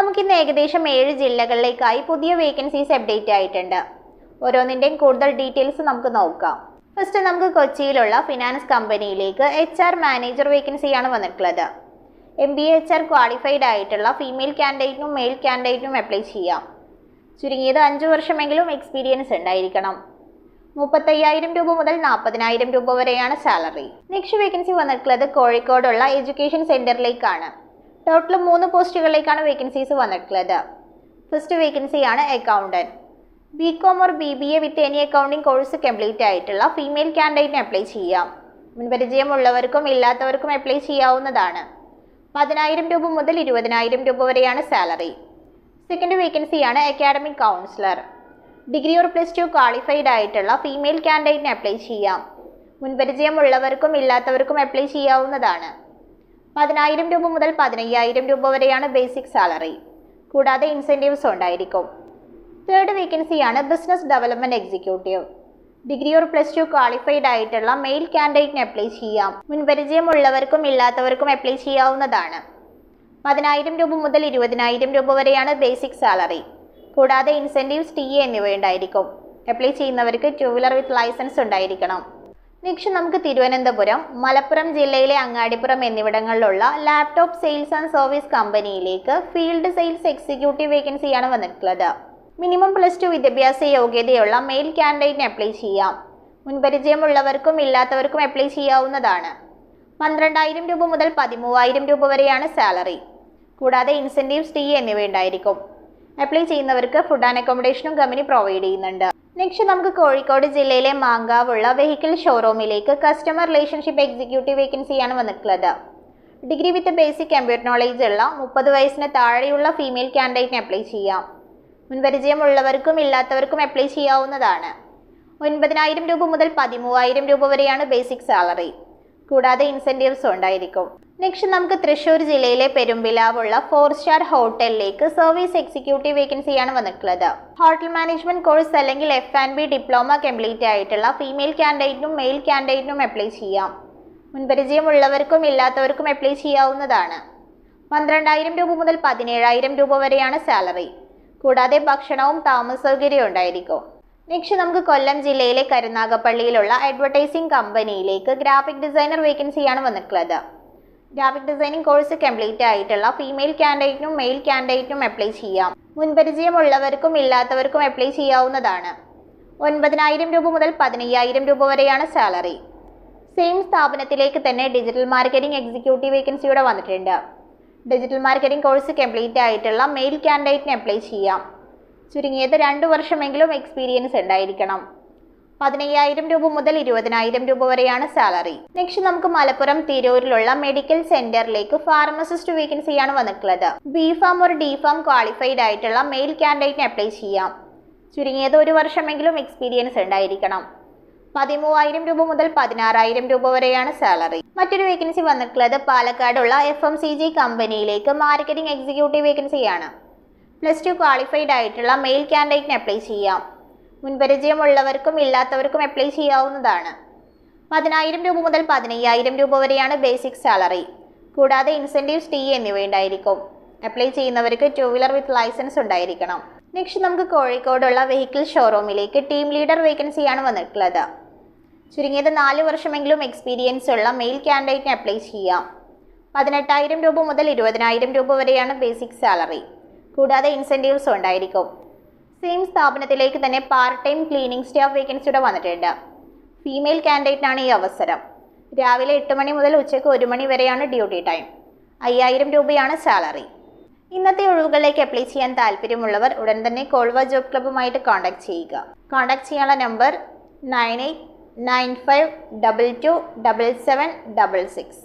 നമുക്കിന്ന് ഏകദേശം ഏഴ് ജില്ലകളിലേക്കായി പുതിയ വേക്കൻസീസ് അപ്ഡേറ്റ് ആയിട്ടുണ്ട്. ഓരോന്നിന്റെയും കൂടുതൽ ഡീറ്റെയിൽസ് നമുക്ക് നോക്കാം. ഫസ്റ്റ് നമുക്ക് കൊച്ചിയിലുള്ള ഫിനാൻസ് കമ്പനിയിലേക്ക് എച്ച് ആർ മാനേജർ വേക്കൻസിയാണ് വന്നിട്ടുള്ളത്. M B H R qualified ആയിട്ടുള്ള ഫീമെയിൽ കാൻഡിഡേറ്റിനും മെയിൽ കാൻഡിഡേറ്റിനും അപ്ലൈ ചെയ്യാം. ചുരുങ്ങിയത് അഞ്ച് വർഷമെങ്കിലും എക്സ്പീരിയൻസ് ഉണ്ടായിരിക്കണം. മുപ്പത്തയ്യായിരം രൂപ മുതൽ നാൽപ്പതിനായിരം രൂപ വരെയാണ് സാലറി നെക്സ്റ്റ് വേക്കൻസി വന്നിട്ടുള്ളത് കോഴിക്കോടുള്ള എഡ്യൂക്കേഷൻ സെന്ററിലേക്കാണ് ടോട്ടൽ മൂന്ന് പോസ്റ്റുകളിലേക്കാണ് വേക്കൻസീസ് വന്നിട്ടുള്ളത്. ഫസ്റ്റ് വേക്കൻസിയാണ് accountant B com or B B A with any accounting course complete ആയിട്ടുള്ള ഫീമെയിൽ കാൻഡിഡേറ്റിന് അപ്ലൈ ചെയ്യാം. മുൻപരിചയമുള്ളവർക്കും ഇല്ലാത്തവർക്കും അപ്ലൈ ചെയ്യാവുന്നതാണ്. പതിനായിരം രൂപ മുതൽ ഇരുപതിനായിരം രൂപ വരെയാണ് സാലറി സെക്കൻഡ് വേക്കൻസിയാണ് academic counsellor degree or plus two qualified ആയിട്ടുള്ള ഫീമെയിൽ കാൻഡിഡേറ്റിന് അപ്ലൈ ചെയ്യാം. മുൻപരിചയമുള്ളവർക്കും ഇല്ലാത്തവർക്കും അപ്ലൈ ചെയ്യാവുന്നതാണ്. പതിനായിരം രൂപ മുതൽ പതിനയ്യായിരം രൂപ വരെയാണ് ബേസിക് സാലറി കൂടാതെ ഇൻസെന്റീവ്സ് ഉണ്ടായിരിക്കും. തേർഡ് വേക്കൻസിയാണ് business development executive degree or plus two qualified ആയിട്ടുള്ള മെയിൽ കാൻഡിഡേറ്റിന് അപ്ലൈ ചെയ്യാം. മുൻപരിചയമുള്ളവർക്കും ഇല്ലാത്തവർക്കും അപ്ലൈ ചെയ്യാവുന്നതാണ്. പതിനായിരം രൂപ മുതൽ ഇരുപതിനായിരം രൂപ വരെയാണ് ബേസിക് സാലറി കൂടാതെ ഇൻസെന്റീവ്സ് ടി എന്നിവയുണ്ടായിരിക്കും. അപ്ലൈ ചെയ്യുന്നവർക്ക് ടു വീലർ വിത്ത് ലൈസൻസ് ഉണ്ടായിരിക്കണം. നെക്സ്റ്റ് നമുക്ക് തിരുവനന്തപുരം മലപ്പുറം ജില്ലയിലെ അങ്ങാടിപ്പുറം എന്നിവിടങ്ങളിലുള്ള ലാപ്ടോപ്പ് സെയിൽസ് ആൻഡ് സർവീസ് കമ്പനിയിലേക്ക് ഫീൽഡ് സെയിൽസ് എക്സിക്യൂട്ടീവ് വേക്കൻസിയാണ് വന്നിട്ടുള്ളത്. മിനിമം പ്ലസ് ടു വിദ്യാഭ്യാസ യോഗ്യതയുള്ള മെയിൽ കാൻഡിഡേറ്റിന് അപ്ലൈ ചെയ്യാം. മുൻപരിചയമുള്ളവർക്കും ഇല്ലാത്തവർക്കും അപ്ലൈ ചെയ്യാവുന്നതാണ്. പന്ത്രണ്ടായിരം രൂപ മുതൽ പതിമൂവായിരം രൂപ വരെയാണ് സാലറി കൂടാതെ ഇൻസെന്റീവ്സ് ടീ എന്നിവ ഉണ്ടായിരിക്കും. അപ്ലൈ ചെയ്യുന്നവർക്ക് ഫുഡ് ആൻഡ് അക്കോമഡേഷനും കമ്പനി പ്രൊവൈഡ് ചെയ്യുന്നുണ്ട്. നെക്സ്റ്റ് നമുക്ക് കോഴിക്കോട് ജില്ലയിലെ മാങ്കാവുള്ള വെഹിക്കിൾ ഷോറൂമിലേക്ക് കസ്റ്റമർ റിലേഷൻഷിപ്പ് എക്സിക്യൂട്ടീവ് വേക്കൻസിയാണ് വന്നിട്ടുള്ളത്. Degree with basic computer knowledge ഉള്ള മുപ്പത് വയസ്സിന് താഴെയുള്ള ഫീമെയിൽ കാൻഡിഡേറ്റിന് അപ്ലൈ ചെയ്യാം. മുൻപരിചയമുള്ളവർക്കും ഇല്ലാത്തവർക്കും അപ്ലൈ ചെയ്യാവുന്നതാണ്. ഒൻപതിനായിരം രൂപ മുതൽ പതിമൂവായിരം രൂപ വരെയാണ് ബേസിക് സാലറി കൂടാതെ ഇൻസെന്റീവ്സ് ഉണ്ടായിരിക്കും. നെക്സ്റ്റ് നമുക്ക് തൃശ്ശൂർ ജില്ലയിലെ പെരുമ്പിലാവുള്ള ഫോർ സ്റ്റാർ ഹോട്ടലിലേക്ക് സർവീസ് എക്സിക്യൂട്ടീവ് വേക്കൻസിയാണ് വന്നിട്ടുള്ളത്. ഹോട്ടൽ മാനേജ്മെന്റ് കോഴ്സ് അല്ലെങ്കിൽ F and B diploma complete ആയിട്ടുള്ള ഫീമെയിൽ കാൻഡിഡേറ്റിനും മെയിൽ കാൻഡിഡേറ്റിനും അപ്ലൈ ചെയ്യാം. മുൻപരിചയമുള്ളവർക്കും ഇല്ലാത്തവർക്കും അപ്ലൈ ചെയ്യാവുന്നതാണ്. പന്ത്രണ്ടായിരം രൂപ മുതൽ പതിനേഴായിരം രൂപ വരെയാണ് സാലറി കൂടാതെ ഭക്ഷണവും താമസ സൗകര്യവും ഉണ്ടായിരിക്കും. നെക്സ്റ്റ് നമുക്ക് കൊല്ലം ജില്ലയിലെ കരുനാഗപ്പള്ളിയിലുള്ള അഡ്വർടൈസിംഗ് കമ്പനിയിലേക്ക് ഗ്രാഫിക് ഡിസൈനർ വേക്കൻസിയാണ് വന്നിട്ടുള്ളത്. ഗ്രാഫിക് ഡിസൈനിങ് കോഴ്സ് കംപ്ലീറ്റ് ആയിട്ടുള്ള ഫീമെയിൽ കാൻഡിഡേറ്റിനും മെയിൽ കാൻഡിഡേറ്റിനും അപ്ലൈ ചെയ്യാം. മുൻപരിചയമുള്ളവർക്കും ഇല്ലാത്തവർക്കും അപ്ലൈ ചെയ്യാവുന്നതാണ്. ഒൻപതിനായിരം രൂപ മുതൽ പതിനയ്യായിരം രൂപ വരെയാണ് സാലറി സെയിം സ്ഥാപനത്തിലേക്ക് തന്നെ ഡിജിറ്റൽ മാർക്കറ്റിംഗ് എക്സിക്യൂട്ടീവ് വേക്കൻസിയുടെ വന്നിട്ടുണ്ട്. ഡിജിറ്റൽ മാർക്കറ്റിംഗ് കോഴ്സ് കംപ്ലീറ്റ് ആയിട്ടുള്ള മെയിൽ കാൻഡിഡേറ്റിന് അപ്ലൈ ചെയ്യാം. ചുരുങ്ങിയത് രണ്ട് വർഷമെങ്കിലും എക്സ്പീരിയൻസ് ഉണ്ടായിരിക്കണം. പതിനയ്യായിരം രൂപ മുതൽ ഇരുപതിനായിരം രൂപ വരെയാണ് സാലറി. നെക്സ്റ്റ് നമുക്ക് മലപ്പുറം തിരൂരിലുള്ള മെഡിക്കൽ സെന്ററിലേക്ക് ഫാർമസിസ്റ്റ് വേക്കൻസിയാണ് വന്നിട്ടുള്ളത്. ബി ഫാം ഒരു ഡി ഫാം ക്വാളിഫൈഡ് ആയിട്ടുള്ള മെയിൽ കാൻഡിഡേറ്റിന് അപ്ലൈ ചെയ്യാം. ചുരുങ്ങിയത് ഒരു വർഷമെങ്കിലും എക്സ്പീരിയൻസ് ഉണ്ടായിരിക്കണം. പതിമൂവായിരം രൂപ മുതൽ പതിനാറായിരം രൂപ വരെയാണ് സാലറി. മറ്റൊരു വേക്കൻസി വന്നിട്ടുള്ളത് പാലക്കാടുള്ള എഫ് എം സി ജി കമ്പനിയിലേക്ക് മാർക്കറ്റിംഗ് എക്സിക്യൂട്ടീവ് വേക്കൻസിയാണ് പ്ലസ് ടു ക്വാളിഫൈഡ് ആയിട്ടുള്ള മെയിൽ കാൻഡിഡേറ്റിന് അപ്ലൈ ചെയ്യാം. മുൻപരിചയമുള്ളവർക്കും ഇല്ലാത്തവർക്കും അപ്ലൈ ചെയ്യാവുന്നതാണ്. പതിനായിരം രൂപ മുതൽ പതിനയ്യായിരം രൂപ വരെയാണ് ബേസിക് സാലറി കൂടാതെ ഇൻസെന്റീവ്സ് ടി എന്നിവ ഉണ്ടായിരിക്കും. അപ്ലൈ ചെയ്യുന്നവർക്ക് ടു വീലർ വിത്ത് ലൈസൻസ് ഉണ്ടായിരിക്കണം. നെക്സ്റ്റ് നമുക്ക് കോഴിക്കോടുള്ള വെഹിക്കിൾ ഷോറൂമിലേക്ക് ടീം ലീഡർ വേക്കൻസിയാണ് വന്നിട്ടുള്ളത്. ചുരുങ്ങിയത് നാല് വർഷമെങ്കിലും എക്സ്പീരിയൻസ് ഉള്ള മെയിൽ ക്യാൻഡിഡേറ്റിന് അപ്ലൈ ചെയ്യാം. പതിനെട്ടായിരം രൂപ മുതൽ ഇരുപതിനായിരം രൂപ വരെയാണ് ബേസിക് സാലറി കൂടാതെ ഇൻസെന്റീവ്സ് ഉണ്ടായിരിക്കും. സെയിം സ്ഥാപനത്തിലേക്ക് തന്നെ പാർട്ട് ടൈം ക്ലീനിങ് സ്റ്റാഫ് വേക്കൻസിയുടെ വന്നിട്ടുണ്ട്. ഫീമെയിൽ കാൻഡിഡേറ്റിനാണ് ഈ അവസരം. രാവിലെ എട്ട് മണി മുതൽ ഉച്ചയ്ക്ക് ഒരു മണി വരെയാണ് ഡ്യൂട്ടി ടൈം അയ്യായിരം രൂപയാണ് സാലറി ഇന്നത്തെ ഒഴിവുകളിലേക്ക് അപ്ലൈ ചെയ്യാൻ താല്പര്യമുള്ളവർ ഉടൻ തന്നെ കോൾവ ജോബ് ക്ലബ്ബുമായിട്ട് കോൺടാക്ട് ചെയ്യുക. കോൺടാക്ട് ചെയ്യാനുള്ള number nine eight nine five double two double seven double six